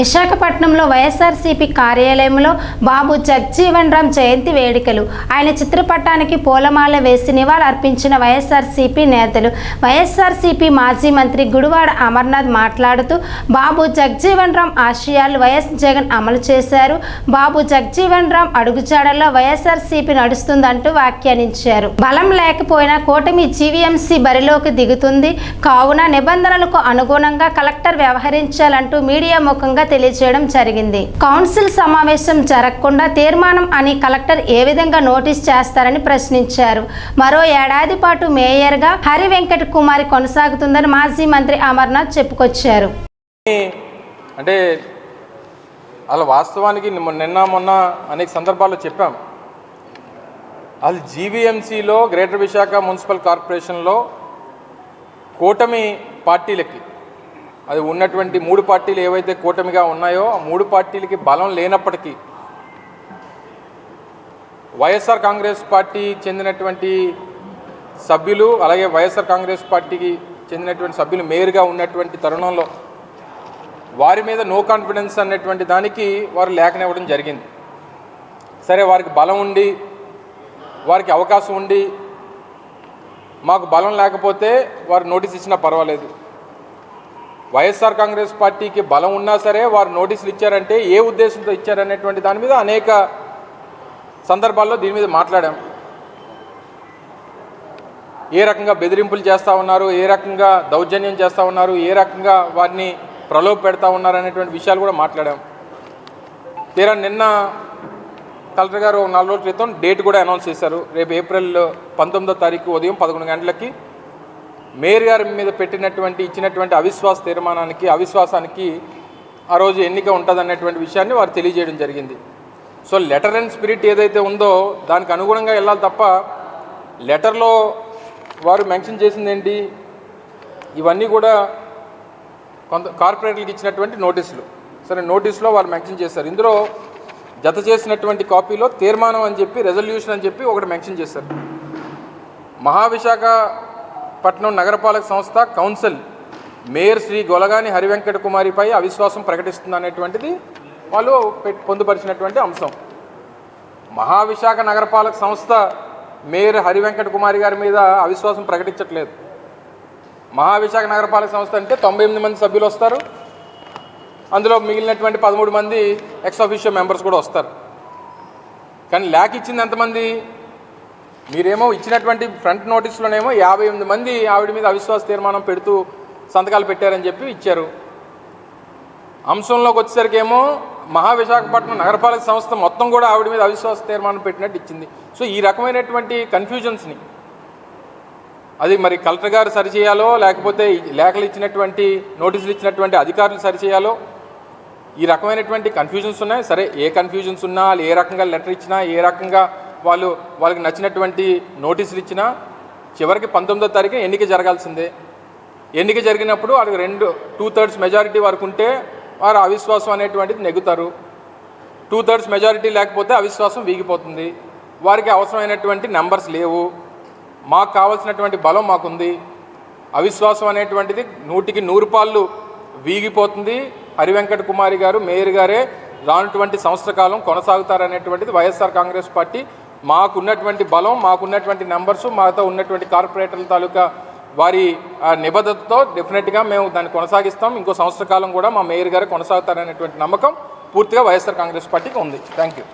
విశాఖపట్నంలో వైఎస్ఆర్సీపీ కార్యాలయంలో బాబు జగ్జీవన్ రామ్ జయంతి వేడుకలు. ఆయన చిత్రపటానికి పూలమాల వేసి నివాళులర్పించిన వైఎస్ఆర్సీపీ నేతలు. వైఎస్ఆర్సీపీ మాజీ మంత్రి గుడివాడ అమర్నాథ్ మాట్లాడుతూ బాబు జగ్జీవన్ రామ్ ఆశయాలు వైఎస్ జగన్ అమలు చేశారు. బాబు జగ్జీవన్ రామ్ అడుగుజాడల్లో వైఎస్ఆర్సీపీ నడుస్తుందంటూ వ్యాఖ్యానించారు. బలం లేకపోయినా కూటమి జీవీఎంసీ బరిలోకి దిగుతుంది. కావున నిబంధనలకు అనుగుణంగా కలెక్టర్ వ్యవహరించాలంటూ మీడియా ముఖంగా తెలియజేయడం జరిగింది. కౌన్సిల్ సమావేశం జరగకుండా తీర్మానం అని కలెక్టర్ ఏ విధంగా నోటీస్ చేస్తారని ప్రశ్నించారు. మరో ఏడాది పాటు మేయర్గా హరి వెంకట కుమారి కొనసాగుతుందని మాజీ మంత్రి అమర్నాథ్ చెప్పుకొచ్చారు. అంటే అలా వాస్తవానికి నిన్న- నిన్న మొన్న అనేక సందర్భాల్లో చెప్పాం. అది జీవీఎంసీలో గ్రేటర్ విశాఖ మున్సిపల్ కార్పొరేషన్లో కూటమి పార్టీలకి అది ఉన్నటువంటి మూడు పార్టీలు ఏవైతే కూటమిగా ఉన్నాయో ఆ మూడు పార్టీలకి బలం లేనప్పటికీ వైఎస్ఆర్ కాంగ్రెస్ పార్టీ చెందినటువంటి సభ్యులు అలాగే వైఎస్ఆర్ కాంగ్రెస్ పార్టీకి చెందినటువంటి సభ్యులు మేయర్గా ఉన్నటువంటి తరుణంలో వారి మీద నో కాన్ఫిడెన్స్ అనేటువంటి దానికి వారు లేఖనివ్వడం జరిగింది. సరే వారికి బలం ఉండి వారికి అవకాశం ఉండి మాకు బలం లేకపోతే వారు నోటీస్ ఇచ్చినా పర్వాలేదు. వైఎస్ఆర్ కాంగ్రెస్ పార్టీకి బలం ఉన్నా సరే వారు నోటీసులు ఇచ్చారంటే ఏ ఉద్దేశంతో ఇచ్చారనేటువంటి దాని మీద అనేక సందర్భాల్లో దీని మీద మాట్లాడాం. ఏ రకంగా బెదిరింపులు చేస్తూ ఉన్నారు ఏ రకంగా దౌర్జన్యం చేస్తూ ఉన్నారు ఏ రకంగా వారిని ప్రలోభ పెడతా ఉన్నారు అనేటువంటి విషయాలు కూడా మాట్లాడాం. తీరా నిన్న కలెక్టర్ గారు నాలుగు రోజుల క్రితం డేట్ కూడా అనౌన్స్ చేశారు. రేపు ఏప్రిల్ పంతొమ్మిదో తారీఖు ఉదయం పదకొండు గంటలకి మేయర్ గారి మీద పెట్టినటువంటి ఇచ్చినటువంటి అవిశ్వాస తీర్మానానికి అవిశ్వాసానికి ఆ రోజు ఎన్నిక ఉంటుందన్నటువంటి విషయాన్ని వారు తెలియజేయడం జరిగింది. సో లెటర్ అండ్ స్పిరిట్ ఏదైతే ఉందో దానికి అనుగుణంగా వెళ్ళాలి తప్ప లెటర్లో వారు మెన్షన్ చేసింది ఏంటి ఇవన్నీ కూడా కొంత కార్పొరేట్లకు ఇచ్చినటువంటి నోటీసులు. సరే నోటీసులో వారు మెన్షన్ చేశారు. ఇందులో జత చేసినటువంటి కాపీలో తీర్మానం అని చెప్పి రెజల్యూషన్ అని చెప్పి ఒకటి మెన్షన్ చేశారు. పట్టణం నగరపాలక సంస్థ కౌన్సిల్ మేయర్ శ్రీ గొలగాని హరివెంకట కుమారిపై అవిశ్వాసం ప్రకటిస్తుంది అనేటువంటిది వాళ్ళు పొందుపరిచినటువంటి అంశం. మహావిశాఖ నగరపాలక సంస్థ మేయర్ హరివెంకట కుమారి గారి మీద అవిశ్వాసం ప్రకటించట్లేదు. మహావిశాఖ నగరపాలక సంస్థ అంటే తొంభై ఎనిమిది మంది సభ్యులు వస్తారు. అందులో మిగిలినటువంటి పదమూడు మంది ఎక్స్ ఆఫీషియో మెంబర్స్ కూడా వస్తారు. కానీ ల్యాక్ ఇచ్చింది ఎంతమంది? మీరేమో ఇచ్చినటువంటి ఫ్రంట్ నోటీస్లోనేమో యాభై ఎనిమిది మంది ఆవిడ మీద అవిశ్వాస తీర్మానం పెడుతూ సంతకాలు పెట్టారని చెప్పి ఇచ్చారు. అంశంలోకి వచ్చేసరికి ఏమో మహావిశాఖపట్నం నగరపాలక సంస్థ మొత్తం కూడా ఆవిడ మీద అవిశ్వాస తీర్మానం పెట్టినట్టు ఇచ్చింది. సో ఈ రకమైనటువంటి కన్ఫ్యూజన్స్ని అది మరి కలెక్టర్ గారు సరిచేయాలో లేకపోతే ఈ లేఖలు ఇచ్చినటువంటి నోటీసులు ఇచ్చినటువంటి అధికారులు సరిచేయాలో ఈ రకమైనటువంటి కన్ఫ్యూజన్స్ ఉన్నాయి. సరే ఏ కన్ఫ్యూజన్స్ ఉన్నా ఏ రకంగా లెటర్ ఇచ్చినా ఏ రకంగా వాళ్ళు వాళ్ళకి నచ్చినటువంటి నోటీసులు ఇచ్చినా చివరికి పంతొమ్మిదో తారీఖు ఎన్నిక జరగాల్సిందే. ఎన్నిక జరిగినప్పుడు వాళ్ళకి రెండు టూ థర్డ్స్ మెజారిటీ వరకు ఉంటే వారు అవిశ్వాసం అనేటువంటిది నెగుతారు టూ థర్డ్స్ మెజారిటీ లేకపోతే అవిశ్వాసం వీగిపోతుంది. వారికి అవసరమైనటువంటి నెంబర్స్ లేవు. మాకు కావాల్సినటువంటి బలం మాకుంది. అవిశ్వాసం అనేటువంటిది నూటికి నూరు పాళ్ళు వీగిపోతుంది. హరివెంకట కుమారి గారు మేయర్ గారే రానటువంటి సంవత్సర కాలం కొనసాగుతారనేటువంటిది వైఎస్ఆర్ కాంగ్రెస్ పార్టీ మాకున్నటువంటి బలం మాకున్నటువంటి నెంబర్స్ మాతో ఉన్నటువంటి కార్పొరేటర్ల తాలూకా వారి ఆ, నిబద్ధతతో డెఫినెట్గా మేము దాన్ని కొనసాగిస్తాం. ఇంకో సంవత్సర కాలం కూడా మా మేయర్ గారు కొనసాగుతారనేటువంటి నమ్మకం పూర్తిగా వైఎస్ఆర్ కాంగ్రెస్ పార్టీకి ఉంది. Thank you